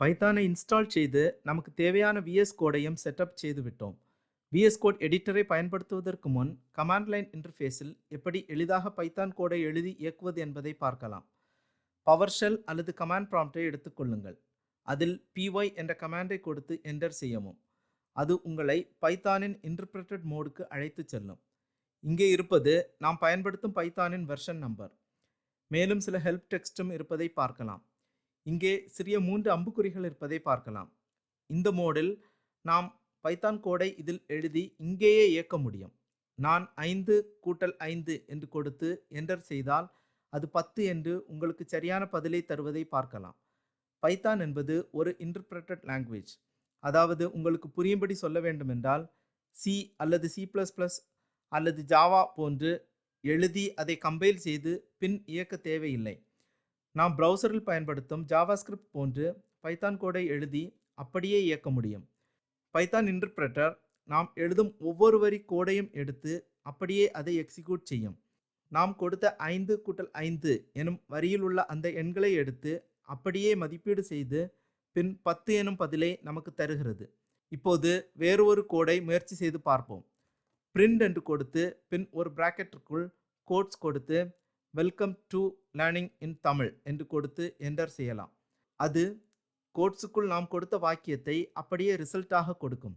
பைத்தானை install செய்து நமக்கு தேவையான விஎஸ் கோடையும் செட்டப் செய்து விட்டோம். விஎஸ் கோட் எடிட்டரை பயன்படுத்துவதற்கு முன் கமாண்ட் லைன் இன்டர்ஃபேஸில் எப்படி எளிதாக பைத்தான் கோடை எழுதி இயக்குவது என்பதை பார்க்கலாம். பவர் ஷெல் அல்லது கமாண்ட் ப்ராம்ப்டை எடுத்துக்கொள்ளுங்கள் அதில் பிஒய் என்ற கமாண்டை கொடுத்து என்டர் செய்யவும். அது உங்களை பைத்தானின் இன்டர்பிரட்டட் மோடுக்கு அழைத்து செல்லும். இங்கே இருப்பது நாம் பயன்படுத்தும் பைத்தானின் வெர்ஷன் நம்பர் மேலும் சில ஹெல்ப் டெக்ஸ்டும் இருப்பதை பார்க்கலாம். இங்கே சிறிய மூன்று அம்புக்குறிகள் இருப்பதை பார்க்கலாம். இந்த மோடில் நாம் பைத்தான் கோடை இதில் எழுதி இங்கேயே இயக்க முடியும். நான் ஐந்து கூட்டல் ஐந்து என்று கொடுத்து என்டர் செய்தால் அது பத்து என்று உங்களுக்கு சரியான பதிலை தருவதை பார்க்கலாம். பைத்தான் என்பது ஒரு இன்டர்பிரட்டட் லாங்குவேஜ் அதாவது உங்களுக்கு புரியும்படி சொல்ல வேண்டுமென்றால் சி அல்லது சி ப்ளஸ் ப்ளஸ் அல்லது ஜாவா போன்று எழுதி அதை கம்பைல் செய்து பின் இயக்க தேவையில்லை. நாம் ப்ரௌசரில் பயன்படுத்தும் ஜாவாஸ்கிரிப்ட் போன்று பைத்தான் கோடை எழுதி அப்படியே இயக்க முடியும். பைத்தான் இன்டர்பிரட்டர் நாம் எழுதும் ஒவ்வொரு வரி கோடையும் எடுத்து அப்படியே அதை எக்ஸிக்யூட் செய்யும். நாம் கொடுத்த ஐந்து கூட்டல் ஐந்து எனும் வரியில் உள்ள அந்த எண்களை எடுத்து அப்படியே மதிப்பீடு செய்து பின் பத்து எனும் பதிலை நமக்கு தருகிறது. இப்போது வேறு ஒரு கோடை முயற்சி செய்து பார்ப்போம். பிரிண்ட் என்று கொடுத்து பின் ஒரு பிராக்கெட்டிற்குள் கோட்ஸ் கொடுத்து welcome to learning in Tamil என்று கொடுத்து என்டர் செய்யலாம். அது கோட்ஸுக்குள் நாம் கொடுத்த வாக்கியத்தை அப்படியே ரிசல்ட்டாக கொடுக்கும்.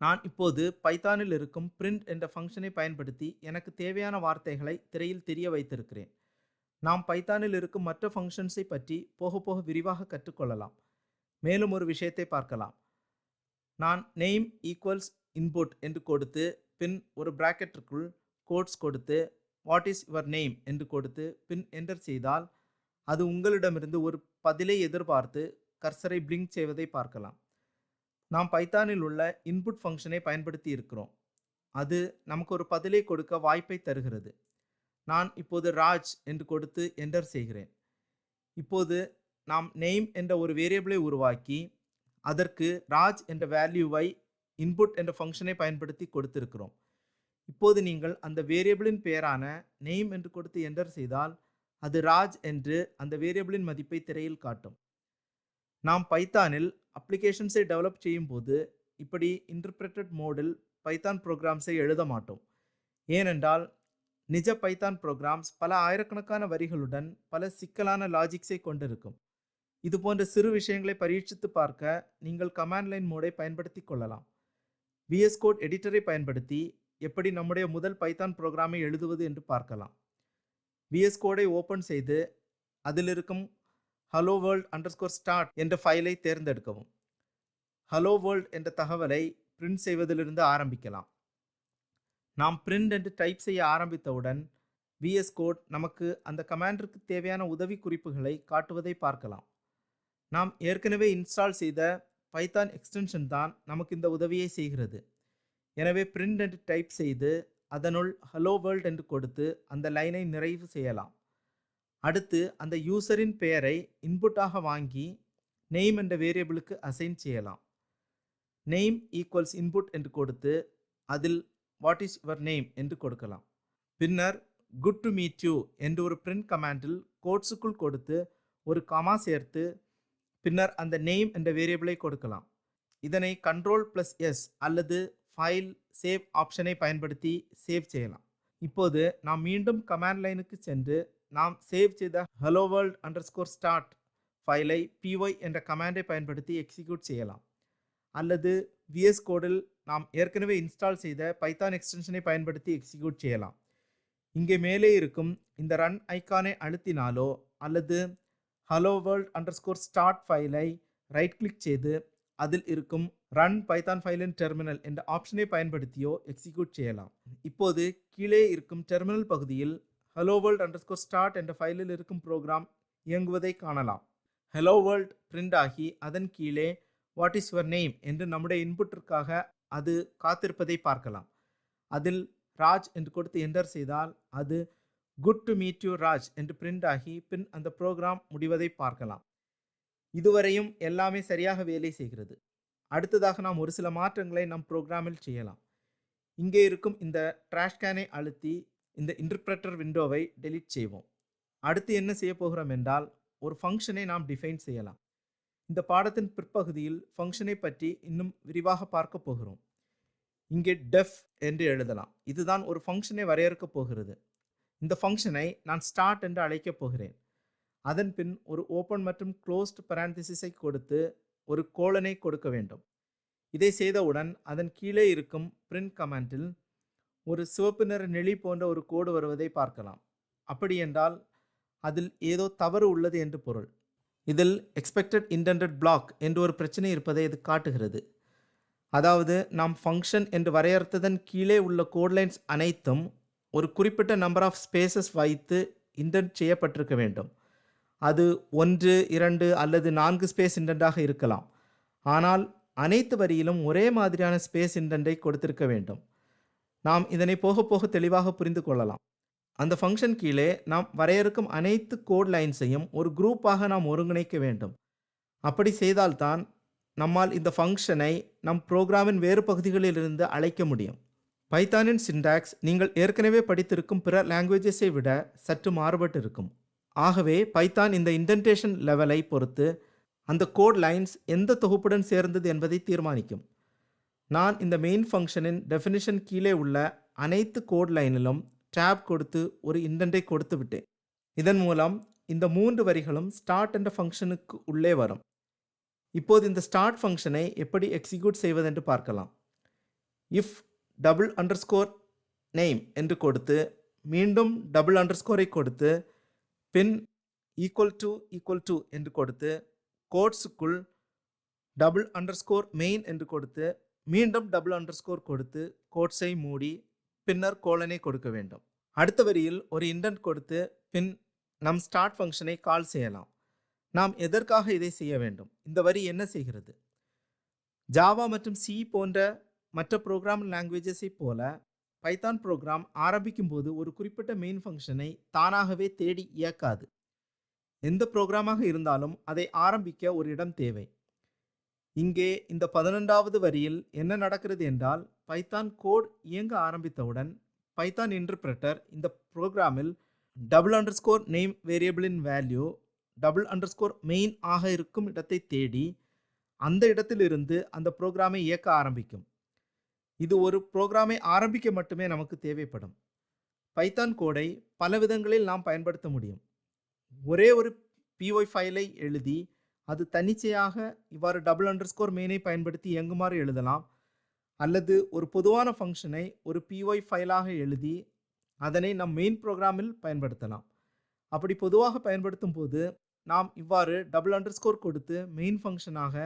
நான் இப்போது பைத்தானில் இருக்கும் பிரிண்ட் என்ற ஃபங்க்ஷனை பயன்படுத்தி எனக்கு தேவையான வார்த்தைகளை திரையில் தெரிய வைத்திருக்கிறேன். நாம் பைத்தானில் இருக்கும் மற்ற ஃபங்க்ஷன்ஸை பற்றி போக போக விரிவாக கற்றுக்கொள்ளலாம். மேலும் ஒரு விஷயத்தை பார்க்கலாம். நான் நெய்ம் ஈக்குவல்ஸ் இன்புட் என்று கொடுத்து பின் ஒரு பிராக்கெட்டிற்குள் கோட்ஸ் கொடுத்து வாட் இஸ் யுவர் நேம் என்று கொடுத்து பின் என்டர் செய்தால் அது உங்களிடமிருந்து ஒரு பதிலை எதிர்பார்த்து கர்சரை பிளிங்க் செய்வதை பார்க்கலாம். நாம் பைத்தானில் உள்ள இன்புட் ஃபங்க்ஷனை பயன்படுத்தி இருக்கிறோம். அது நமக்கு ஒரு பதிலை கொடுக்க வாய்ப்பை தருகிறது. நான் இப்போது ராஜ் என்று கொடுத்து என்டர் செய்கிறேன். இப்போது நாம் நெய்ம் என்ற ஒரு வேரியபிளை உருவாக்கி அதற்கு ராஜ் என்ற வேல்யூவை இன்புட் என்ற ஃபங்க்ஷனை பயன்படுத்தி கொடுத்திருக்கிறோம். இப்போது நீங்கள் அந்த வேரியபிளின் பெயரான நெய்ம் என்று கொடுத்து என்டர் செய்தால் அது ராஜ் என்று அந்த வேரியபிளின் மதிப்பை திரையில் காட்டும். நாம் பைத்தானில் அப்ளிகேஷன்ஸை டெவலப் செய்யும்போது இப்படி இன்டர்பிரட்டட் மோடில் பைத்தான் ப்ரோக்ராம்ஸை எழுத மாட்டோம். ஏனென்றால் நிஜ பைத்தான் ப்ரோக்ராம்ஸ் பல ஆயிரக்கணக்கான வரிகளுடன் பல சிக்கலான லாஜிக்ஸை கொண்டிருக்கும். இது போன்ற சிறு விஷயங்களை பரீட்சித்து பார்க்க நீங்கள் கமாண்ட் லைன் மோடை பயன்படுத்தி கொள்ளலாம். விஎஸ் கோட் எடிட்டரை பயன்படுத்தி எப்படி நம்முடைய முதல் பைத்தான் ப்ரோக்ராமை எழுதுவது என்று பார்க்கலாம். விஎஸ் கோடை ஓப்பன் செய்து அதில் இருக்கும் ஹலோ வேர்ல்ட் அண்டர்ஸ்கோர் ஸ்டார்ட் என்ற ஃபைலை தேர்ந்தெடுக்கவும். ஹலோ வேர்ல்ட் என்ற தகவலை பிரிண்ட் செய்வதிலிருந்து ஆரம்பிக்கலாம். நாம் பிரிண்ட் என்று டைப் செய்ய ஆரம்பித்தவுடன் விஎஸ் கோட் நமக்கு அந்த கமாண்டருக்கு தேவையான உதவி குறிப்புகளை காட்டுவதை பார்க்கலாம். நாம் ஏற்கனவே இன்ஸ்டால் செய்த பைத்தான் எக்ஸ்டென்ஷன் தான் நமக்கு இந்த உதவியை செய்கிறது. எனவே பிரிண்ட் என்று டைப் செய்து அதனுள் ஹலோ வேர்ல்ட் என்று கொடுத்து அந்த லைனை நிறைவு செய்யலாம். அடுத்து அந்த யூசரின் பெயரை இன்புட்டாக வாங்கி நெய்ம் என்ற வேரியபிளுக்கு அசைன் செய்யலாம். நெய்ம் ஈக்குவல்ஸ் இன்புட் என்று கொடுத்து அதில் வாட் இஸ் யுவர் நேம் என்று கொடுக்கலாம். பின்னர் குட் டு மீட் யூ என்று ஒரு பிரிண்ட் கமாண்டில் கோட்ஸுக்குள் கொடுத்து ஒரு கமா சேர்த்து பின்னர் அந்த நேம் என்ற வேரியபிளை கொடுக்கலாம். இதனை கண்ட்ரோல் ப்ளஸ் எஸ் அல்லது ஃபைல் சேவ் ஆப்ஷனை பயன்படுத்தி சேவ் செய்யலாம். இப்போது நாம் மீண்டும் கமாண்ட் லைனுக்கு சென்று நாம் சேவ் செய்த hello world under score start ஃபைலை பிஒய் என்ற கமாண்டை பயன்படுத்தி எக்ஸிக்யூட் செய்யலாம். அல்லது விஎஸ் கோடில் நாம் ஏற்கனவே இன்ஸ்டால் செய்த பைத்தான் எக்ஸ்டென்ஷனை பயன்படுத்தி எக்ஸிக்யூட் செய்யலாம். இங்கே மேலே இருக்கும் இந்த ரன் ஐக்கானை அழுத்தினாலோ அல்லது hello world under score start ஃபைலை ரைட் கிளிக் செய்து அதில் இருக்கும் ரன் பைத்தான் ஃபைலின் டெர்மினல் என்ற ஆப்ஷனை பயன்படுத்தியோ எக்ஸிக்யூட் செய்யலாம். இப்போது கீழே இருக்கும் டெர்மினல் பகுதியில் ஹலோ வேர்ல்ட் அண்டர்ஸ்கோர் ஸ்டார்ட் என்ற ஃபைலில் இருக்கும் ப்ரோக்ராம் இயங்குவதை காணலாம். ஹலோ வேர்ல்ட் பிரிண்ட் ஆகி அதன் கீழே வாட் இஸ் யுவர் நேம் என்று நம்முடைய இன்புட்டிற்காக அது காத்திருப்பதை பார்க்கலாம். அதில் ராஜ் என்று கொடுத்து என்டர் செய்தால் அது good to meet you Raj என்று பிரிண்ட் ஆகி பின் அந்த ப்ரோக்ராம் முடிவதை பார்க்கலாம். இதுவரையும் எல்லாமே சரியாக வேலை செய்கிறது. அடுத்ததாக நாம் ஒரு சில மாற்றங்களை நம் ப்ரோக்ராமில் செய்யலாம். இங்கே இருக்கும் இந்த ட்ராஷ் கேனை அழுத்தி இந்த இன்டர்பிரட்டர் விண்டோவை டெலீட் செய்வோம். அடுத்து என்ன செய்ய போகிறோம் என்றால் ஒரு ஃபங்க்ஷனை நாம் டிஃபைன் செய்யலாம். இந்த பாடத்தின் பிற்பகுதியில் ஃபங்க்ஷனை பற்றி இன்னும் விரிவாக பார்க்க போகிறோம். இங்கே டெஃப் என்று எழுதலாம். இதுதான் ஒரு ஃபங்க்ஷனை வரையறுக்கப் போகிறது. இந்த ஃபங்க்ஷனை நான் ஸ்டார்ட் என்று அழைக்கப் போகிறேன். அதன் பின் ஒரு ஓப்பன் மற்றும் க்ளோஸ்ட் பரான்திசிஸை கொடுத்து ஒரு கோலனை கொடுக்க வேண்டும். இதை செய்தவுடன் அதன் கீழே இருக்கும் பிரிண்ட் கமாண்டில் ஒரு சிவப்பு நிற நெளி போன்ற ஒரு கோடு வருவதை பார்க்கலாம். அப்படி என்றால் அதில் ஏதோ தவறு உள்ளது என்று பொருள். இதில் எக்ஸ்பெக்டட் இன்டென்டட் பிளாக் என்று ஒரு பிரச்சனை இருப்பதை இது காட்டுகிறது. அதாவது நாம் ஃபங்க்ஷன் என்று வரையறுத்ததன் கீழே உள்ள கோட் லைன்ஸ் அனைத்தும் ஒரு குறிப்பிட்ட நம்பர் ஆஃப் ஸ்பேசஸ் வைத்து இன்டென்ட் செய்யப்பட்டிருக்க வேண்டும். அது ஒன்று இரண்டு அல்லது நான்கு ஸ்பேஸ் இன்டென்டாக இருக்கலாம். ஆனால் அனைத்து வரியிலும் ஒரே மாதிரியான ஸ்பேஸ் இன்டென்டை கொடுத்திருக்க வேண்டும். நாம் இதனை போக போக தெளிவாக புரிந்து கொள்ளலாம். அந்த ஃபங்க்ஷன் கீழே நாம் வரையறுக்கும் அனைத்து கோட் லைன்ஸையும் ஒரு குரூப்பாக நாம் ஒருங்கிணைக்க வேண்டும். அப்படி செய்தால்தான் நம்மால் இந்த ஃபங்க்ஷனை நம் ப்ரோக்ராமின் வேறு பகுதிகளிலிருந்து அழைக்க முடியும். பைத்தானின் சின்டாக்ஸ் நீங்கள் ஏற்கனவே படித்திருக்கும் பிற லாங்குவேஜஸை விட சற்று மாறுபட்டு இருக்கும் ஆகவே பைத்தான் இந்த இன்டென்டேஷன் லெவலை பொறுத்து அந்த கோட் லைன்ஸ் எந்த தொகுப்புடன் சேர்ந்தது என்பதை தீர்மானிக்கும். நான் இந்த மெயின் ஃபங்க்ஷனின் டெஃபினிஷன் கீழே உள்ள அனைத்து கோட் லைனிலும் டேப் கொடுத்து ஒரு இன்டென்ட்டை கொடுத்து விட்டேன். இதன் மூலம் இந்த மூன்று வரிகளும் ஸ்டார்ட் என்ற ஃபங்க்ஷனுக்கு உள்ளே வரும். இப்போது இந்த ஸ்டார்ட் ஃபங்க்ஷனை எப்படி எக்ஸிக்யூட் செய்வதென்று பார்க்கலாம். இஃப் டபுள் அண்டர்ஸ்கோர் நேம் என்று கொடுத்து மீண்டும் டபுள் அண்டர்ஸ்கோரை கொடுத்து பின் ஈக்குவல் டு ஈக்குவல் டு என்று கொடுத்து கோட்ஸுக்குள் டபுள் அண்டர் ஸ்கோர் மெயின் என்று கொடுத்து மீண்டும் டபுள் அண்டர்ஸ்கோர் கொடுத்து கோட்ஸை மூடி பின்னர் கோலனை கொடுக்க வேண்டும். அடுத்த வரியில் ஒரு இன்டென்ட் கொடுத்து பின் நம் ஸ்டார்ட் ஃபங்க்ஷனை கால் செய்யலாம். நாம் எதற்காக இதை செய்ய வேண்டும்? இந்த வரி என்ன செய்கிறது? ஜாவா மற்றும் சி போன்ற மற்ற ப்ரோக்ராம் லாங்குவேஜஸை போல பைத்தான் ப்ரோக்ராம் ஆரம்பிக்கும் போது ஒரு குறிப்பிட்ட மெயின் ஃபங்க்ஷனை தானாகவே தேடி இயக்காது. எந்த ப்ரோக்ராமாக இருந்தாலும் அதை ஆரம்பிக்க ஒரு இடம் தேவை. இங்கே இந்த பதினெண்டாவது வரியில் என்ன நடக்கிறது என்றால் பைத்தான் கோட் இயங்க ஆரம்பித்தவுடன் பைத்தான் இன்டர்பிரட்டர் இந்த ப்ரோக்ராமில் டபுள் அண்டர்ஸ்கோர் நேம் வேரியபிளின் வேல்யூ டபுள் அண்டர்ஸ்கோர் மெயின் ஆக இருக்கும் இடத்தை தேடி அந்த இடத்திலிருந்து அந்த ப்ரோக்ராமை இயக்க ஆரம்பிக்கும். இது ஒரு ப்ரோக்ராமை ஆரம்பிக்க மட்டுமே நமக்கு தேவைப்படும். பைத்தான் கோடை பல விதங்களில் நாம் பயன்படுத்த முடியும். ஒரே ஒரு பிஒய் ஃபைலை எழுதி அது தன்னிச்சையாக இவ்வாறு டபுள் அண்டர் ஸ்கோர் மெயினை பயன்படுத்தி இயங்குமாறு எழுதலாம். அல்லது ஒரு பொதுவான ஃபங்க்ஷனை ஒரு பிஒய் ஃபைலாக எழுதி அதனை நம் மெயின் ப்ரோக்ராமில் பயன்படுத்தலாம். அப்படி பொதுவாக பயன்படுத்தும் போது நாம் இவ்வாறு டபுள் அண்டர்ஸ்கோர் கொடுத்து மெயின் ஃபங்க்ஷனாக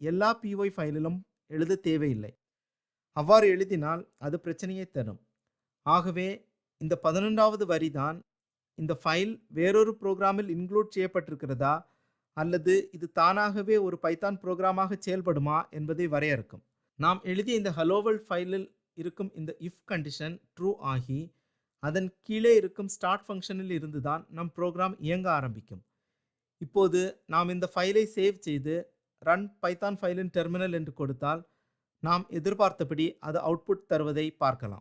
எல்லா பிஒய் ஃபைலிலும் எழுத தேவையில்லை. அவ்வாறு எழுதினால் அது பிரச்சனையை தரும். ஆகவே இந்த பதினொன்றாவது வரி தான் இந்த ஃபைல் வேறொரு ப்ரோக்ராமில் இன்க்ளூட் செய்யப்பட்டிருக்கிறதா? அல்லது இது தானாகவே ஒரு பைத்தான் ப்ரோக்ராமாக செயல்படுமா என்பதை வரையறுக்கும். நாம் எழுதிய இந்த ஹலோவல் ஃபைலில் இருக்கும் இந்த இஃப் கண்டிஷன் ட்ரூ ஆகி அதன் கீழே இருக்கும் ஸ்டார்ட் ஃபங்க்ஷனில் இருந்து தான் நம் ப்ரோக்ராம் இயங்க ஆரம்பிக்கும். இப்போது நாம் இந்த ஃபைலை சேவ் செய்து ரன் பைத்தான் ஃபைலின் டெர்மினல் என்று கொடுத்தால் நாம் எதிர்பார்த்தபடி அது அவுட்புட் தருவதை பார்க்கலாம்.